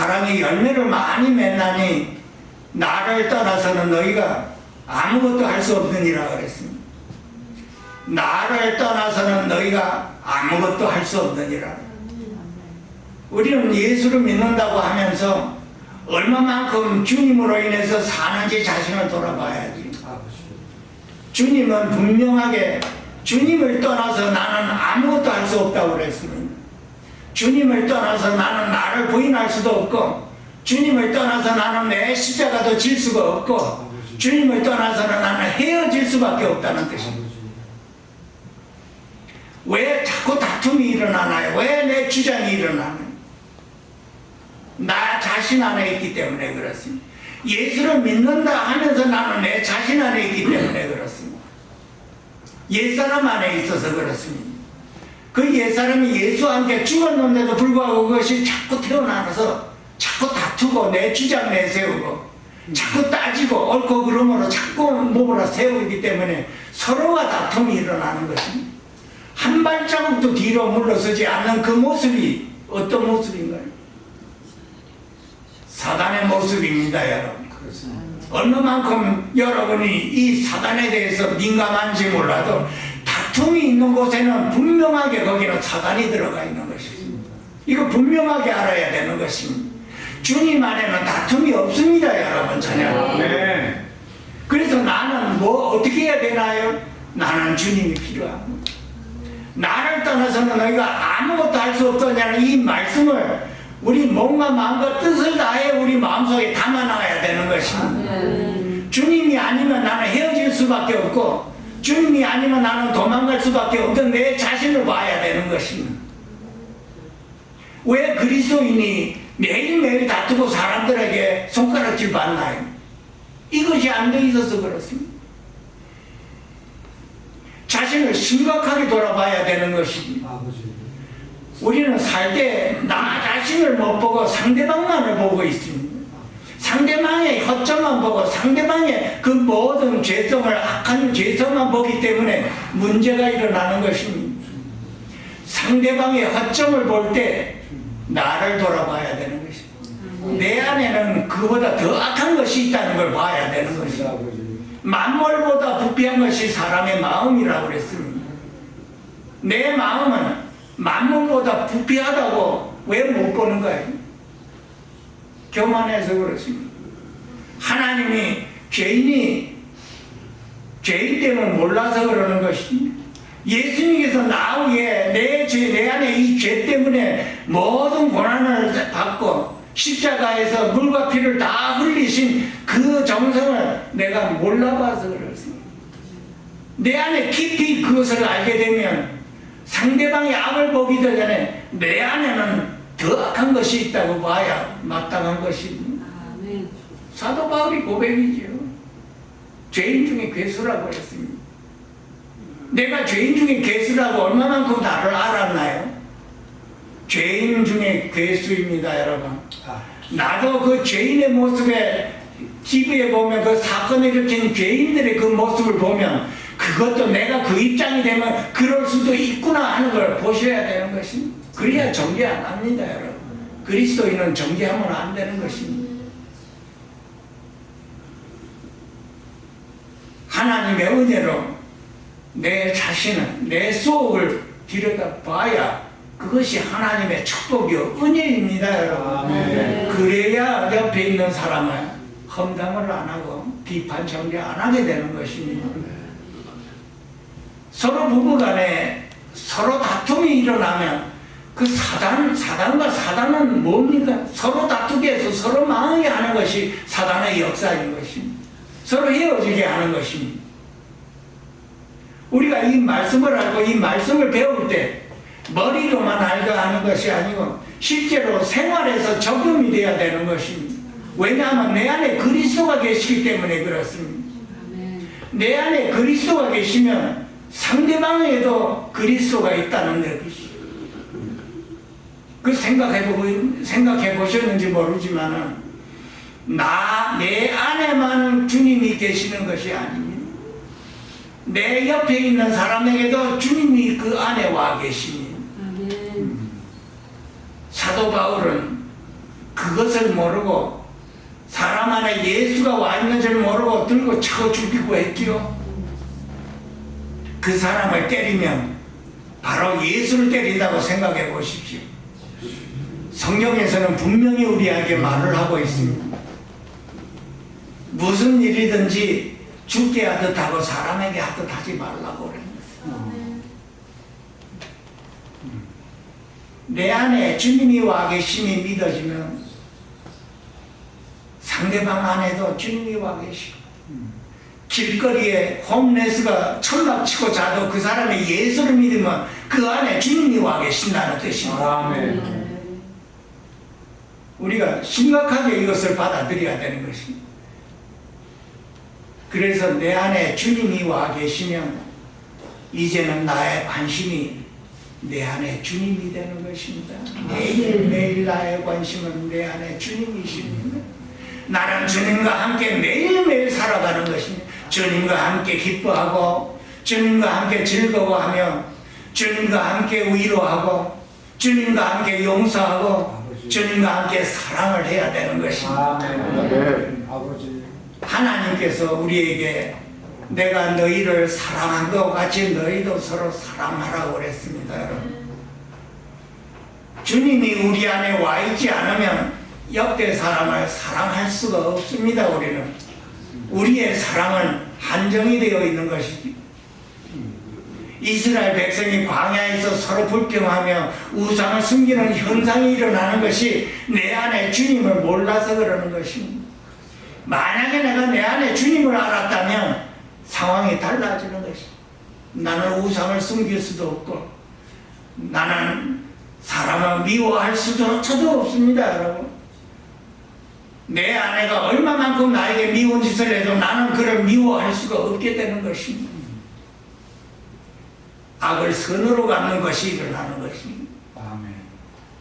사람이 열매를 많이 맺나니 나를 떠나서는 너희가 아무것도 할 수 없느니라 그랬습니다. 나를 떠나서는 너희가 아무것도 할 수 없느니라. 우리는 예수를 믿는다고 하면서 얼마만큼 주님으로 인해서 사는지 자신을 돌아봐야지. 주님은 분명하게 주님을 떠나서 나는 아무것도 할 수 없다고 그랬습니다. 주님을 떠나서 나는 나를 부인할 수도 없고 주님을 떠나서 나는 내 십자가도 질 수가 없고 주님을 떠나서는 나는 헤어질 수밖에 없다는 뜻입니다. 왜 자꾸 다툼이 일어나나요? 왜 내 주장이 일어나나요? 나 자신 안에 있기 때문에 그렇습니다. 예수를 믿는다 하면서 나는 내 자신 안에 있기 때문에 그렇습니다. 옛사람 안에 있어서 그렇습니다. 그 옛사람이 함께 죽었는데도 불구하고 그것이 자꾸 태어나서 자꾸 다투고 내 주장 내세우고 자꾸 따지고 옳고 그름으로 자꾸 몸으로 세우기 때문에 서로가 다툼이 일어나는 것입니다. 한 발자국도 뒤로 물러서지 않는 그 모습이 어떤 모습인가요? 사단의 모습입니다, 여러분. 얼마만큼 여러분이 이 사단에 대해서 민감한지 몰라도 다툼이 있는 곳에는 분명하게 거기는 사단이 들어가 있는 것입니다. 이거 분명하게 알아야 되는 것입니다. 주님 안에는 다툼이 없습니다, 여러분, 전혀. 네. 그래서 나는 뭐 어떻게 해야 되나요? 나는 주님이 필요합니다. 나를 떠나서는 너희가 아무것도 할 수 없다냐는 이 말씀을 우리 몸과 마음과 뜻을 다해 우리 마음속에 담아놔야 되는 것입니다. 주님이 아니면 나는 헤어질 수밖에 없고 주님이 아니면 나는 도망갈 수밖에 없던 내 자신을 봐야 되는 것입니다. 왜 그리스도인이 매일매일 다투고 사람들에게 손가락질 받나요? 이것이 안 돼 있어서 그렇습니다. 자신을 심각하게 돌아봐야 되는 것입니다. 우리는 살 때 나 자신을 못 보고 상대방만을 보고 있습니다. 상대방의 허점만 보고 상대방의 그 모든 죄성을 악한 죄성만 보기 때문에 문제가 일어나는 것입니다. 상대방의 허점을 볼 때 나를 돌아봐야 되는 것입니다. 내 안에는 그보다 더 악한 것이 있다는 걸 봐야 되는 것입니다. 만물보다 부패한 것이 사람의 마음이라고 그랬습니다. 내 마음은 만물보다 부패하다고 왜 못 보는 거예요? 교만해서 그렇습니다. 하나님이 죄인이 죄인 때문에 몰라서 그러는 것입니다. 예수님께서 나 위에 내 죄, 내 안에 이 죄 때문에 모든 고난을 받고 십자가에서 물과 피를 다 흘리신 그 정성을 내가 몰라봐서 그렇습니다. 내 안에 깊이 그것을 알게 되면 상대방의 악을 보기도 전에 내 안에는 더 악한 것이 있다고 봐야 마땅한 것입니다. 사도 바울이 고백이지요. 죄인 중에 괴수라고 했습니다. 내가 죄인 중에 괴수라고 얼마만큼 나를 알았나요? 죄인 중에 괴수입니다, 여러분. 나도 그 죄인의 모습에 TV에 보면 그 사건을 일으킨 죄인들의 그 모습을 보면 그것도 내가 그 입장이 되면 그럴 수도 있구나 하는 걸 보셔야 되는 것입니다. 그래야 정죄 안 합니다, 여러분. 그리스도인은 정죄하면 안 되는 것입니다. 하나님의 은혜로 내 자신은 내 속을 들여다봐야 그것이 하나님의 축복이요 은혜입니다 여러분 아멘. 그래야 옆에 있는 사람을 험담을 안 하고 비판 정죄 안 하게 되는 것입니다 서로 부부간에 서로 다툼이 일어나면 그 사단 사단과 사단은 뭡니까 서로 다투게 해서 서로 망하게 하는 것이 사단의 역사인 것입니다 서로 헤어지게 하는 것입니다 우리가 이 말씀을 알고 이 말씀을 배울 때 머리로만 알고 하는 것이 아니고 실제로 생활에서 적용이 돼야 되는 것입니다. 왜냐하면 내 안에 그리스도가 계시기 때문에 그렇습니다. 내 안에 그리스도가 계시면 상대방에도 그리스도가 있다는 것이죠. 그 생각해 보고 생각해 보셨는지 모르지만은 나 내 안에만 주님이 계시는 것이 아닙니다. 내 옆에 있는 사람에게도 주님이 그 안에 와 계십니다. 사도 바울은 그것을 모르고 사람 안에 예수가 와 있는 줄 모르고 들고 차고 죽이고 했지요. 그 사람을 때리면 바로 예수를 때린다고 생각해 보십시오. 성경에서는 분명히 우리에게 말을 하고 있습니다. 무슨 일이든지 죽게 하듯 하고 사람에게 하듯 하지 말라고 그랬어요. 내 안에 주님이 와 계심이 믿어지면 상대방 안에도 주님이 와 계시고 길거리에 홈레스가 철납치고 자도 그 사람이 예수를 믿으면 그 안에 주님이 와 계신다는 뜻입니다. 아멘. 우리가 심각하게 이것을 받아들여야 되는 것입니다. 그래서 내 안에 주님이 와 계시면 이제는 나의 관심이 내 안에 주님이 되는 것입니다. 매일매일 나의 관심은 내 안에 주님이십니다. 나는 주님과 함께 매일매일 살아가는 것입니다. 주님과 함께 기뻐하고 주님과 함께 즐거워하며 주님과 함께 위로하고 주님과 함께 용서하고 주님과 함께 사랑을 해야 되는 것입니다. 아멘. 아버지. 하나님께서 우리에게 내가 너희를 사랑한 것 같이 너희도 서로 사랑하라고 그랬습니다, 여러분. 주님이 우리 안에 와 있지 않으면 옆에 사람을 사랑할 수가 없습니다, 우리는. 우리의 사랑은 한정이 되어 있는 것이지. 이스라엘 백성이 광야에서 서로 불평하며 우상을 숨기는 현상이 일어나는 것이 내 안에 주님을 몰라서 그러는 것입니다. 만약에 내가 내 안에 주님을 알았다면 상황이 달라지는 것이. 나는 우상을 숨길 수도 없고 나는 사람을 미워할 수도 저도 없습니다, 여러분. 내 아내가 얼마만큼 나에게 미운 짓을 해도 나는 그를 미워할 수가 없게 되는 것입니다. 악을 선으로 갚는 것이 일어나는 것입니다. 아멘.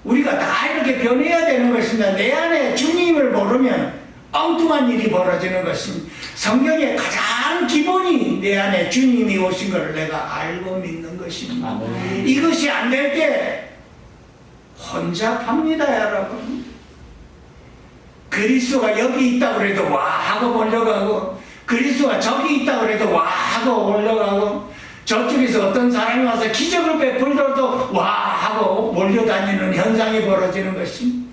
우리가 다 이렇게 변해야 되는 것입니다. 내 안에 주님을 모르면 엉뚱한 일이 벌어지는 것입니다. 성경의 가장 기본이 내 안에 주님이 오신 것을 내가 알고 믿는 것입니다. 아멘. 이것이 안 될 때 혼잡합니다, 여러분. 그리스도가 여기 있다고 그래도 와 하고 몰려가고 그리스도가 저기 있다고 그래도 와 하고 올려가고 저쪽에서 어떤 사람이 와서 기적을 베풀더라도 와 하고 몰려다니는 현상이 벌어지는 것입니다.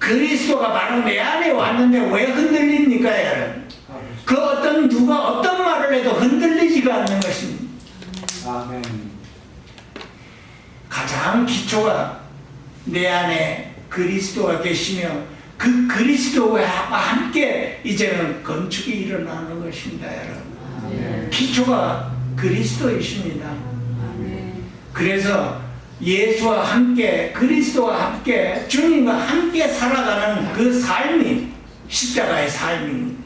그리스도가 바로 내 안에 왔는데 왜 흔들립니까, 여러분? 그 어떤 누가 어떤 말을 해도 흔들리지가 않는 것입니다. 아멘. 가장 기초가 내 안에 그리스도가 계시며 그 그리스도와 함께 이제는 건축이 일어나는 것입니다, 여러분. 아멘. 기초가 그리스도이십니다. 그래서 예수와 함께 그리스도와 함께 주님과 함께 살아가는 그 삶이 십자가의 삶입니다.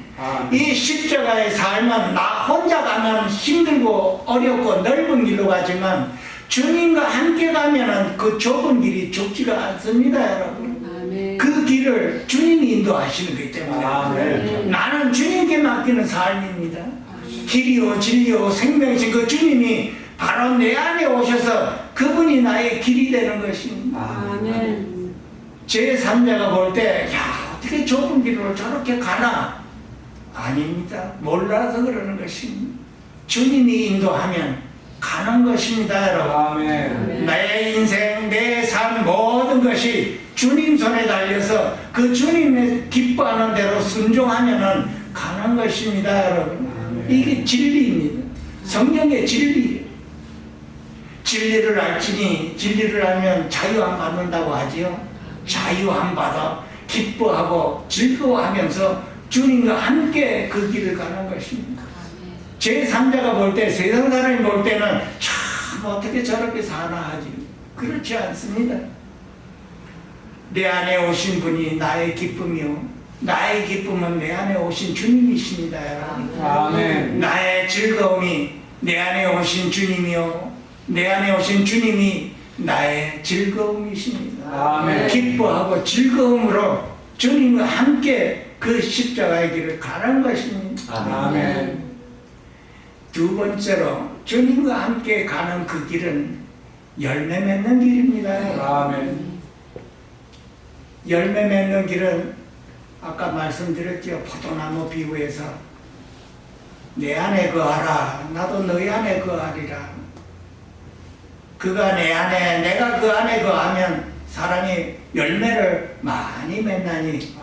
이 십자가의 삶은 나 혼자 가면 힘들고 어렵고 넓은 길로 가지만 주님과 함께 가면은 그 좁은 길이 좁지가 않습니다, 여러분. 그 길을 주님이 인도하시는 거기 때문에 아멘. 나는 주님께 맡기는 삶입니다. 길이요 진리요 생명이신 그 주님이 바로 내 안에 오셔서 그분이 나의 길이 되는 것입니다. 아멘. 제 3자가 볼 때, 야, 어떻게 좁은 길로 저렇게 가나? 아닙니다. 몰라서 그러는 것입니다. 주님이 인도하면 가는 것입니다, 여러분. 아멘. 내 인생, 내 삶, 모든 것이 주님 손에 달려서 그 주님의 기뻐하는 대로 순종하면은 가는 것입니다, 여러분. 이게 진리입니다. 성령의 진리예요. 진리를 알지니 진리를 알면 자유함 받는다고 하지요. 자유함 받아 기뻐하고 즐거워하면서 주님과 함께 그 길을 가는 것입니다. 제 3자가 볼 때, 세상 사람이 볼 때는 참 어떻게 저렇게 사나 하지. 그렇지 않습니다. 내 안에 오신 분이 나의 기쁨이요. 나의 기쁨은 내 안에 오신 주님이십니다, 여러분. 아멘. 나의 즐거움이 내 안에 오신 주님이요. 내 안에 오신 주님이 나의 즐거움이십니다. 아멘. 기뻐하고 즐거움으로 주님과 함께 그 십자가의 길을 가는 것입니다. 아멘. 두 번째로 주님과 함께 가는 그 길은 열매 맺는 길입니다. 아멘. 열매 맺는 길은 아까 말씀드렸죠. 포도나무 비유에서 내 안에 거하라. 나도 너희 안에 거하리라. 그가 내 안에, 내가 그 안에 거하면 사람이 열매를 많이 맺나니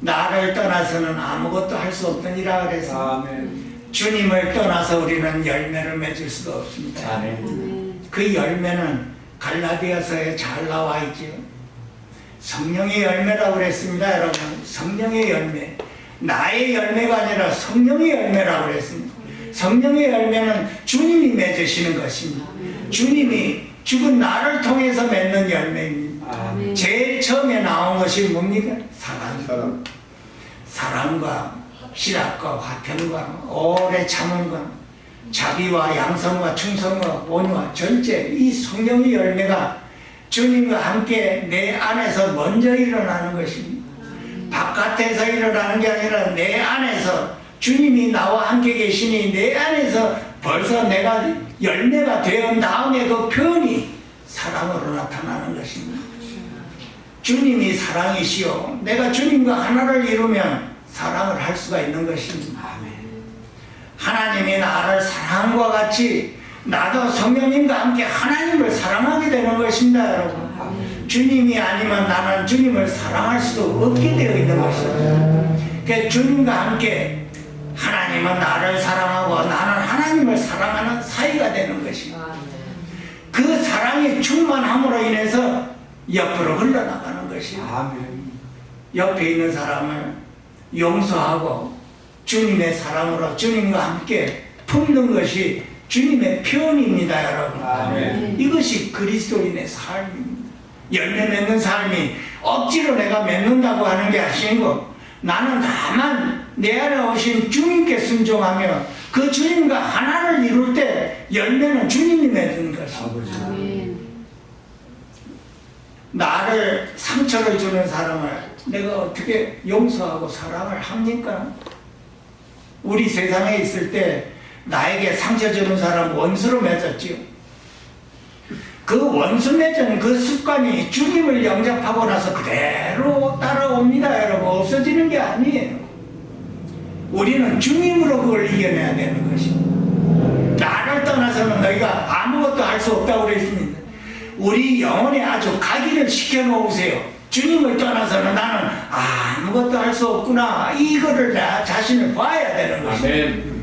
나를 떠나서는 아무것도 할 수 없느니라 그래서 아멘. 주님을 떠나서 우리는 열매를 맺을 수가 없습니다. 아멘. 그 열매는 갈라디아서에 잘 나와 있지요. 성령의 열매라고 그랬습니다, 여러분. 성령의 열매. 나의 열매가 아니라 성령의 열매라고 그랬습니다. 성령의 열매는 주님이 맺으시는 것입니다. 주님이 죽은 나를 통해서 맺는 열매입니다. 아멘. 제일 처음에 나온 것이 뭡니까? 사랑. 사랑. 사랑과 실학과 화평과 오래 참음과 자비와 양성과 충성과 온유와 전체 이 성령의 열매가 주님과 함께 내 안에서 먼저 일어나는 것입니다. 바깥에서 일어나는 게 아니라 내 안에서 주님이 나와 함께 계시니 내 안에서 벌써 내가 열매가 되은 다음에 그 표현이 사랑으로 나타나는 것입니다. 주님이 사랑이시요. 내가 주님과 하나를 이루면 사랑을 할 수가 있는 것입니다. 하나님이 나를 사랑과 같이 나도 성령님과 함께 하나님을 사랑하게 되는 것입니다, 여러분. 주님이 아니면 나는 주님을 사랑할 수도 없게 되어 있는 것입니다. 그 주님과 함께 하나님은 나를 사랑하고 나는 하나님을 사랑하는 사이가 되는 것입니다. 그 사랑이 충만함으로 인해서 옆으로 흘러나가는 것입니다. 옆에 있는 사람을 용서하고 주님의 사랑으로 주님과 함께 품는 것이 주님의 표현입니다, 여러분. 아멘. 이것이 그리스도인의 삶입니다. 열매 맺는 삶이 억지로 내가 맺는다고 하는 게 아니고 나는 다만 내 안에 오신 주님께 순종하며 그 주님과 하나를 이룰 때 열매는 주님이 맺는 것입니다. 나를 상처를 주는 사람을 내가 어떻게 용서하고 사랑을 합니까? 우리 세상에 있을 때 나에게 상처 주는 사람 원수로 맺었지요. 그 원수 맺은 그 습관이 주님을 영접하고 나서 그대로 따라옵니다, 여러분. 없어지는 게 아니에요. 우리는 주님으로 그걸 이겨내야 되는 것입니다. 나를 떠나서는 너희가 아무것도 할 수 없다고 그랬습니다. 우리 영혼에 아주 각인을 시켜놓으세요. 주님을 떠나서는 나는 아무것도 할 수 없구나. 이거를 나 자신을 봐야 되는 것입니다. 아멘.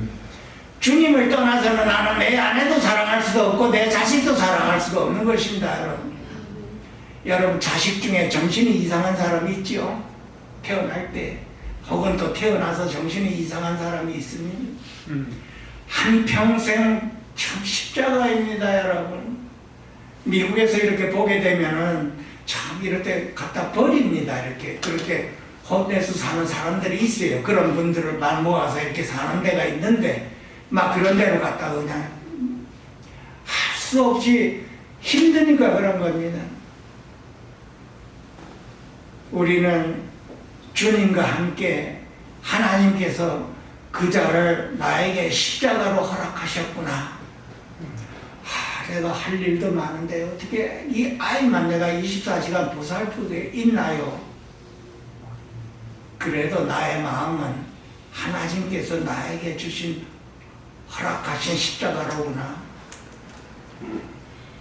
주님을 떠나서는 나는 내 아내도 사랑할 수도 없고 내 자식도 사랑할 수가 없는 것입니다, 여러분. 여러분 자식 중에 정신이 이상한 사람이 있지요? 태어날 때 혹은 또 태어나서 정신이 이상한 사람이 있습니다. 음. 한 평생 참 십자가입니다, 여러분. 미국에서 이렇게 보게 되면은 참 이렇게 갖다 버립니다, 이렇게. 그렇게 홈레스 사는 사람들이 있어요. 그런 분들을 만 모아서 이렇게 사는 데가 있는데, 막 그런 데로 갖다 그냥 할 수 없이 힘드니까 그런 겁니다. 우리는 주님과 함께 하나님께서 그 자를 나에게 십자가로 허락하셨구나. 하, 내가 할 일도 많은데 어떻게 이 아이만 내가 24시간 보살피게 있나요? 그래도 나의 마음은 하나님께서 나에게 주신 허락하신 십자가로구나.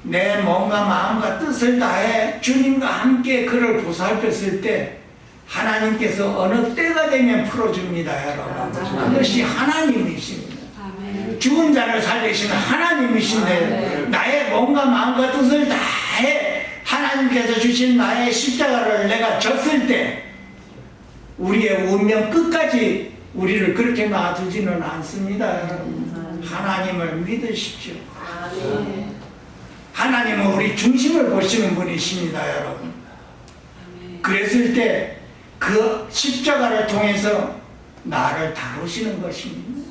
내 몸과 마음과 뜻을 다해 주님과 함께 그를 보살폈을 때 하나님께서 어느 때가 되면 풀어줍니다, 여러분. 그것이 하나님이십니다. 죽은 자를 살리시는 하나님이신데 나의 몸과 마음과 뜻을 다해 하나님께서 주신 나의 십자가를 내가 졌을 때 우리의 운명 끝까지 우리를 그렇게 놔두지는 않습니다, 여러분. 하나님을 믿으십시오. 하나님은 우리 중심을 보시는 분이십니다, 여러분. 그랬을 때 그 십자가를 통해서 나를 다루시는 것입니다.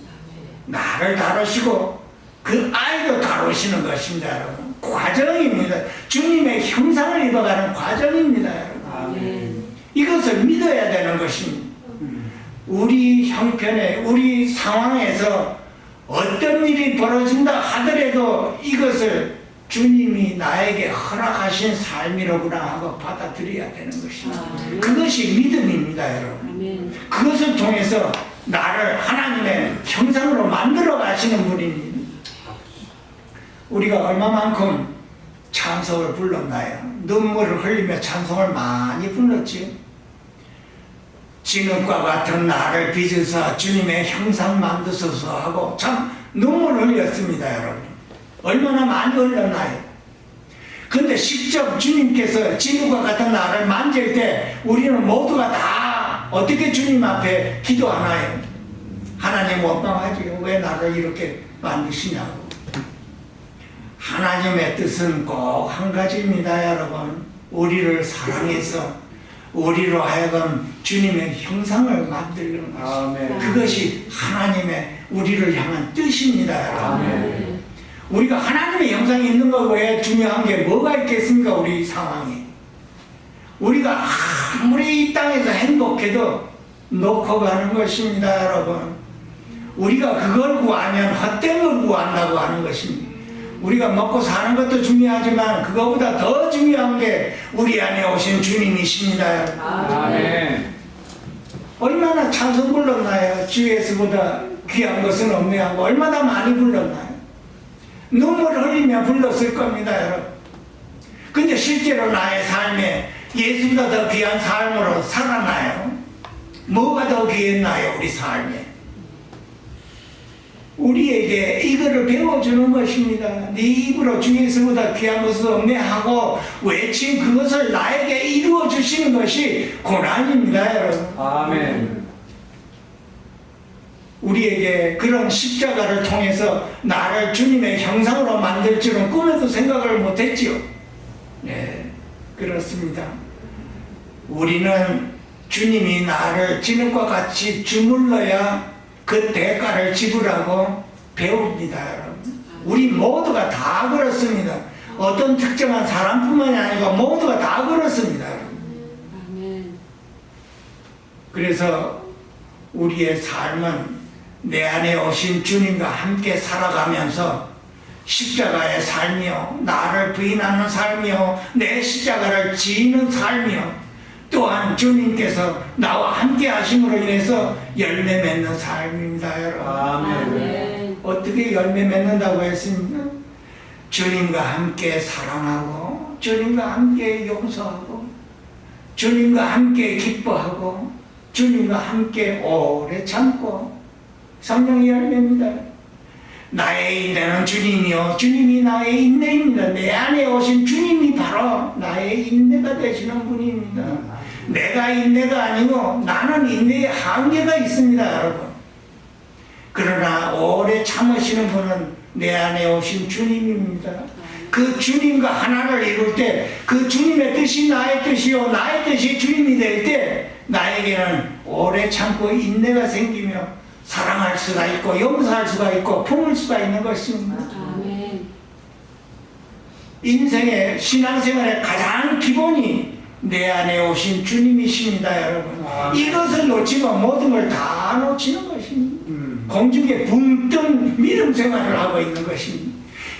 나를 다루시고 그 아이도 다루시는 것입니다, 여러분. 과정입니다. 주님의 형상을 입어가는 과정입니다, 여러분. 아멘. 이것을 믿어야 되는 것입니다. 우리 형편에, 우리 상황에서 어떤 일이 벌어진다 하더라도 이것을 주님이 나에게 허락하신 삶이로구나 하고 받아들여야 되는 것입니다. 아, 그것이 믿음입니다, 여러분. 아멘. 그것을 통해서 나를 하나님의 형상으로 만들어 가시는 분입니다. 우리가 얼마만큼 찬송을 불렀나요? 눈물을 흘리며 찬송을 많이 불렀지. 진흙과 같은 나를 빚으사 주님의 형상 만드소서 하고 참 눈물을 흘렸습니다, 여러분. 얼마나 많이 흘렸나요? 근데 직접 주님께서 진흙과 같은 나를 만질 때 우리는 모두가 다 어떻게 주님 앞에 기도하나요? 하나님 원망하지요. 왜 나를 이렇게 만드시냐고. 하나님의 뜻은 꼭 한 가지입니다, 여러분. 우리를 사랑해서 우리로 하여금 주님의 형상을 만들는 것이. 아멘. 그것이 하나님의 우리를 향한 뜻입니다. 아멘. 우리가 하나님의 형상이 있는 것 외에 중요한 게 뭐가 있겠습니까? 우리 상황이. 우리가 아무리 이 땅에서 행복해도 놓고 가는 것입니다, 여러분. 우리가 그걸 구하면 헛된 걸 구한다고 하는 것입니다. 우리가 먹고 사는 것도 중요하지만 그거보다 더 중요한 게 우리 안에 오신 주님이십니다. 아멘. 얼마나 찬송 불렀나요? 주 예수보다 귀한 것은 없네 하고 얼마나 많이 불렀나요? 눈물 흘리며 불렀을 겁니다, 여러분. 근데 실제로 나의 삶에 예수보다 더 귀한 삶으로 살아나요? 뭐가 더 귀했나요, 우리 삶에? 우리에게 이거를 배워주는 것입니다. 네 입으로 주 예수보다 귀한 것은 없네 하고 외친 그것을 나에게 이루어 주시는 것이 고난입니다, 여러분. 아멘. 우리에게 그런 십자가를 통해서 나를 주님의 형상으로 만들 줄은 꿈에도 생각을 못했지요. 네, 그렇습니다. 우리는 주님이 나를 진흙과 같이 주물러야 그 대가를 지불하고 배웁니다, 여러분. 우리 모두가 다 그렇습니다. 어떤 특정한 사람뿐만이 아니고 모두가 다 그렇습니다. 그래서 우리의 삶은 내 안에 오신 주님과 함께 살아가면서 십자가의 삶이요, 나를 부인하는 삶이요, 내 십자가를 지는 삶이요, 또한 주님께서 나와 함께 하심으로 인해서 열매 맺는 삶입니다, 여러분. 아멘. 어떻게 열매 맺는다고 했습니까? 주님과 함께 사랑하고, 주님과 함께 용서하고, 주님과 함께 기뻐하고, 주님과 함께 오래 참고, 성령의 열매입니다. 나의 인내는 주님이요. 주님이 나의 인내입니다. 내 안에 오신 주님이 바로 나의 인내가 되시는 분입니다. 내가 인내가 아니고 나는 인내의 한계가 있습니다, 여러분. 그러나 오래 참으시는 분은 내 안에 오신 주님입니다. 그 주님과 하나를 이룰 때 그 주님의 뜻이 나의 뜻이요 나의 뜻이 주님이 될 때 나에게는 오래 참고 인내가 생기며 사랑할 수가 있고 용서할 수가 있고 품을 수가 있는 것입니다. 아멘. 인생의 신앙생활의 가장 기본이 내 안에 오신 주님이십니다, 여러분. 아멘. 이것을 놓치면 모든 걸 다 놓치는 것입니다. 음. 공중에 붕뜬 믿음 생활을 하고 있는 것입니다.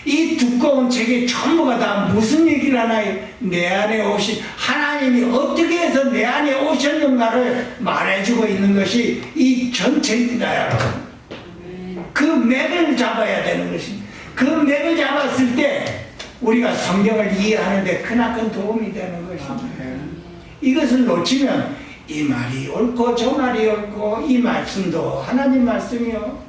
이 두꺼운 책이 전부가 다 무슨 얘기를 하나요? 내 안에 오신 하나님이 어떻게 해서 내 안에 오셨는가를 말해주고 있는 것이 이 전체입니다, 여러분. 그 맥을 잡아야 되는 것입니다. 그 맥을 잡았을 때 우리가 성경을 이해하는데 크나큰 도움이 되는 것입니다. 이것을 놓치면 이 말이 옳고 저 말이 옳고 이 말씀도 하나님 말씀이요.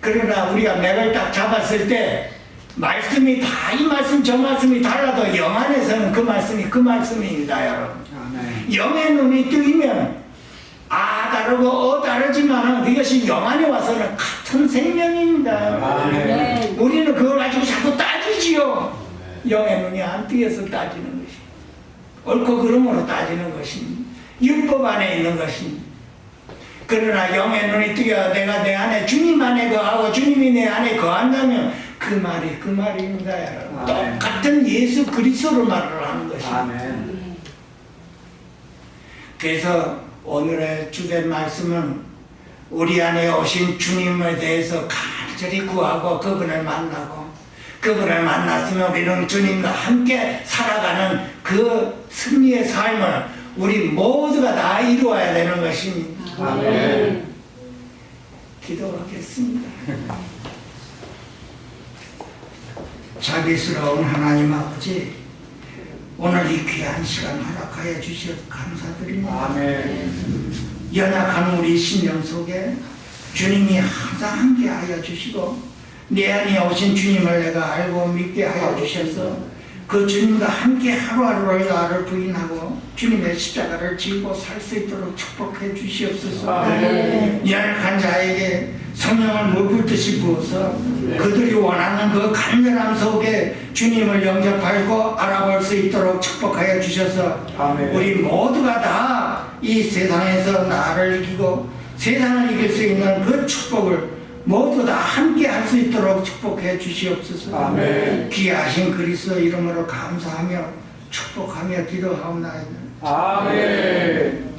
그러나 우리가 맥을 딱 잡았을 때 말씀이 다 이 말씀 저 말씀이 달라도 영 안에서는 그 말씀이 그 말씀입니다, 여러분. 영의 눈이 뜨이면 아 다르고 어 다르지만 이것이 영 안에 와서는 같은 생명입니다. 아멘. 우리는 그걸 가지고 자꾸 따지지요. 영의 눈이 안 뜨여서 따지는 것이. 옳고 그름으로 따지는 것입니다. 율법 안에 있는 것입니다. 그러나 영의 눈이 뜨여 내가 내 안에 주님 안에 거하고 주님이 내 안에 거한다면 그 말이 그 말입니다. 여러분. 아멘. 똑같은 예수 그리스도로 말을 하는 것입니다. 아멘. 아멘. 그래서 오늘의 주된 말씀은 우리 안에 오신 주님에 대해서 간절히 구하고 그분을 만나고 그분을 만났으면 우리는 주님과 함께 살아가는 그 승리의 삶을 우리 모두가 다 이루어야 되는 것입니다. 아멘. 기도하겠습니다. 자비스러운 하나님 아버지, 오늘 이 귀한 시간 허락하여 주셔서 감사드립니다. 아멘. 연약한 우리 심령 속에 주님이 항상 함께하여 주시고 내 안에 오신 주님을 내가 알고 믿게 하여 주셔서 그 주님과 함께 하루하루를 나를 부인하고 주님의 십자가를 지고 살 수 있도록 축복해 주시옵소서. 아멘. 연약한 자에게 성령을 물붓듯이 부어서 그들이 원하는 그 간절함 속에 주님을 영접하고 알아볼 수 있도록 축복하여 주셔서. 우리 모두가 다 이 세상에서 나를 이기고 세상을 이길 수 있는 그 축복을 모두 다 함께 할 수 있도록 축복해 주시옵소서. 아멘. 귀하신 그리스도 이름으로 감사하며 축복하며 기도하옵나이다. 아멘.